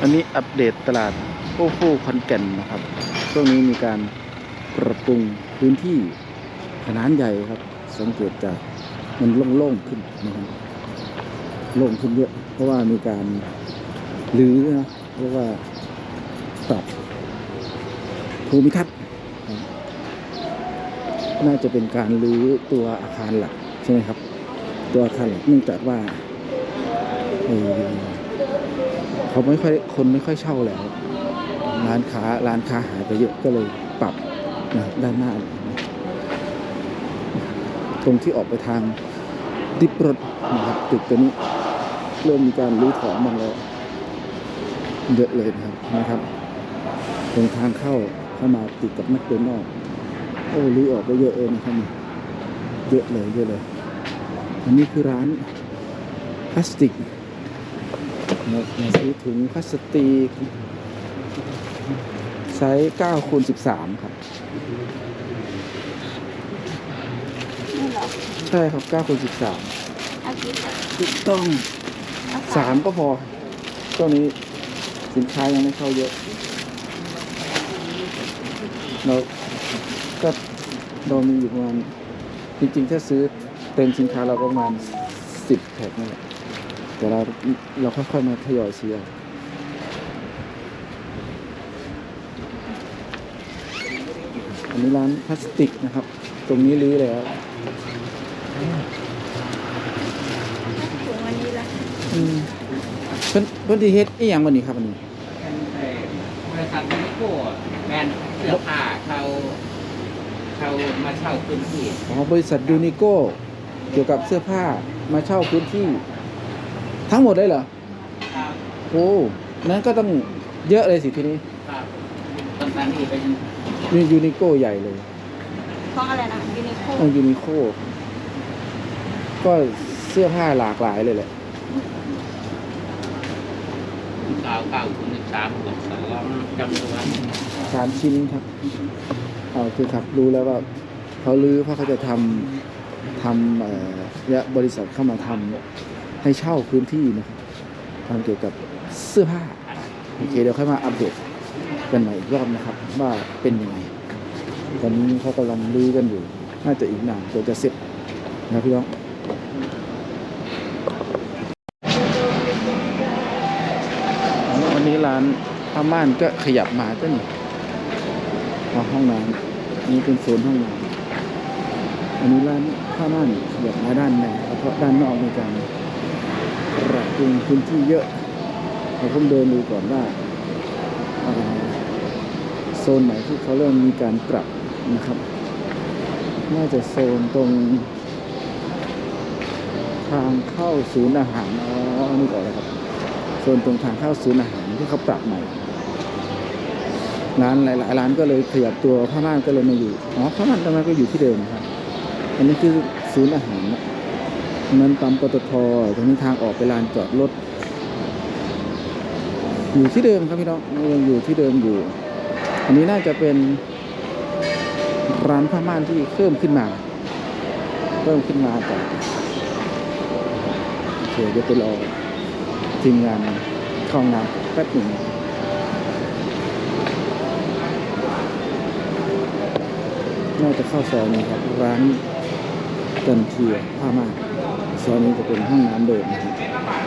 อันนี้อัปเดตตลาดโอ้ฟู่ขอนแก่นนะครับ ช่วงนี้มีการปรับปรุงพื้นที่ขนาดใหญ่ครับ สังเกตจากมันโล่งๆขึ้นนะครับโล่งขึ้นเยอะเพราะว่ามีการรื้อนะเรียกว่าปรับภูมิทัศน์ครับน่าจะเป็นการรื้อตัวอาคารหลักใช่ไหมครับ ตัวอาคารหลักเนื่องจากว่า เขาไม่ค่อยคนไม่ค่อยเช่าแล้ว ร้านค้าร้านค้าหายไปเยอะก็เลยปรับนะด้านหน้านะตรงที่ออกไปทางดิบรถนะครับตึกตัวนี้เริ่มมีการรื้อถอนบ้างแล้วเยอะเลยนะครับนะครับตรงทางเข้าเข้ามาติดกับนักเรียนอกโอ้รื้อออกไปเยอะเองนะครับนี่เยอะเลยเยอะเลย อันนี้คือร้านพลาสติก นะซื้อถุงพลาสติกไซส์9คูณ13 ครับ นี่เหรอใช่ครับ9คูณ13เอากี่แบบถูกต้อง เอา3ก็พอตัวนี้สินค้ายังไม่เข้าเยอะเราก็เรามีอยู่ประมาณจริงๆ ถ้าซื้อเต็มสินค้าเราก็ประมาณ10แพ็คนี่นแหละ แต่เราเราค่อยๆมาทยอยซื้อเอาอันนี้ร้านพลาสติกนะครับ ตรงนี้รื้อแล้วถุงวันนี้ละอืมเพิ่นเพิ่นที่เฮ็ดอีหยังวันนี้ครับวันนี้บริษัทมินิโก้แบรนด์เสื้อผ้าเขาเขามาเช่าพื้นที่อ๋อบริษัทยูนิโก้เกี่ยวกับเสื้อผ้ามาเช่าพื้นที่ ทั้งหมดเลยเหรอครับโอ้นั้นก็ต้องเยอะเลยสิทีนี้ครับต้นตาลนี่เป็นมียูนิโก้ใหญ่เลยเพราะอะไรนะยูนิโคต้องยูนิโก้ก็เสื้อผ้าหลากหลายเลยแหละเก้าเก้าคูณสิบสามบวกสองจำนวนสามชิ้นครับเอาคือครับรู้แล้วว่าเขาลื้อเพราะเขาจะทำทำเอ่อเนี่ยบริษัทเข้ามาทำ ให้เช่าพื้นที่นะครับทำเกี่ยวกับเสื้อผ้าโอเคเดี๋ยวค่อยมาอัปเดตกันใหม่อีกรอบนะครับ ว่าเป็นยังไงตอนนี้เขากำลังรื้อกันอยู่ น่าจะอีกนานกว่าจะเสร็จนะพี่น้องวันนี้ร้านผ้าม่านก็ขยับมาก็นี่มาห้องน้ำนนี้เป็นโซนห้องน้ำอันนี้ร้านผ้าม่านขยับมาด้านในเพราะด้านนอกมีการ ปรับปรุงพื้นที่เยอะเราต้องเดินดูก่อนว่าโซนไหนที่เขาเริ่มมีการปรับนะครับ น่าจะโซนตรงทางเข้าศูนย์อาหารอ๋อนนี้ก่อนเลยครับโซนตรงทางเข้าศูนย์อาหารที่เขาปรับใหม่ร้านหลายๆร้านก็เลยขยับตัวผ้าม่านก็เลยมาอยู่อ๋อผ้าม่านตรงนั้นก็อยู่ที่เดิมครับ อันนี้คือศูนย์อาหารนะ นั้นปั๊มปตทตรงนี้ทางออกไปลานจอดรถ อยู่ที่เดิมครับพี่น้องยังอยู่ที่เดิมอยู่ อันนี้น่าจะเป็นร้านผ้าม่านที่เพิ่มขึ้นมา เพิ่มขึ้นมาจากโอเคเดี๋ยวไปรอทีมงานเข้าห้องน้ำแป๊บหนึ่งน่าจะเข้าซอยนี้ครับ ร้านจันเทียผ้าม่าน ซอยนี้จะเป็นห้องน้ำเดิมนะครับ